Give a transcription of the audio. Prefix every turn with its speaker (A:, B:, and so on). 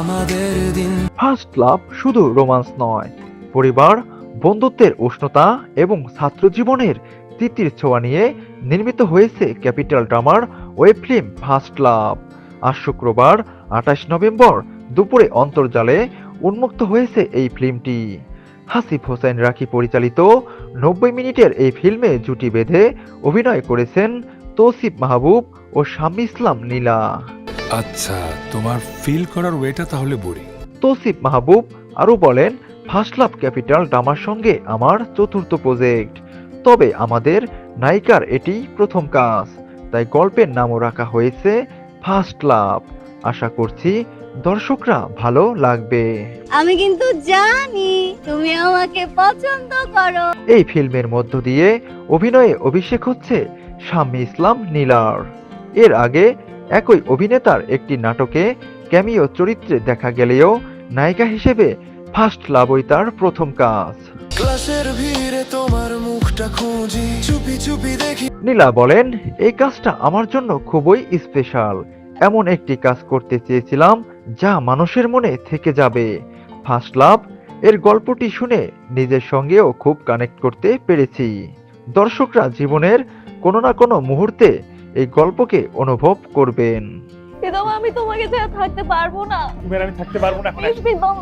A: আমাদের দিন।
B: First love শুধু রোমান্স নয়। পরিবার, বন্ধুত্বের উষ্ণতা এবং ছাত্র জীবনের তিতির ছোঁয়া নিয়ে নির্মিত হয়েছে ক্যাপিটাল ড্রামার ওয়েব ফিল্ম ফার্স্ট লাভ আজ শুক্রবার, আঠাশ নভেম্বর দুপুরে অন্তর্জালে উন্মুক্ত হয়েছে এই ফিল্মটি। হাসিফ হোসেন রাখি পরিচালিত নব্বই মিনিটের এই ফিল্মে জুটি বেঁধে অভিনয় করেছেন তৌসিফ মাহবুব ও শামী ইসলাম নীলা।
C: আচ্ছা তোমার ফিল করার ওয়েটা তাহলে বড়ি
B: তৌসিফ মাহবুব আরও বলেন ফার্স্ট লাভ ক্যাপিটাল ডামার সঙ্গে আমার চতুর্থ প্রজেক্ট তবে আমাদের নায়িকার এটি প্রথম কাজ। তাই গল্পের নামও রাখা হয়েছে ফার্স্ট লাভ আশা করছি দর্শকরা ভালো লাগবে।
D: আমি কিন্তু জানি তুমি আমাকে পছন্দ করো।
B: এই ফিল্মের মধ্য দিয়ে অভিনয়ে অভিষেক হচ্ছে শাম্মী ইসলাম নীলার। এর আগে একই অভিনেতার একটি নাটকে ক্যামিও চরিত্রে দেখা গেলেও নায়িকা হিসেবে ফার্স্ট লাভই তার প্রথম কাজ।
A: ক্লাসের ভিড়ে তোমার মুখটা খুঁজি চুপি চুপি দেখি।
B: নীলা বলেন এই কাজটা আমার জন্য খুবই স্পেশাল। এমন একটি কাজ করতে চেয়েছিলাম যা মানুষের মনে থেকে যাবে। ফার্স্ট লাভ এর গল্পটি শুনে নিজের সঙ্গেও খুব কানেক্ট করতে পেরেছি। দর্শকরা জীবনের কোনো না কোনো মুহূর্তে এই গল্পকে অনুভব করবেন।
E: আমি তোমাকে ছাড়া থাকতে পারব না।
F: আমি থাকতে পারব না এখন।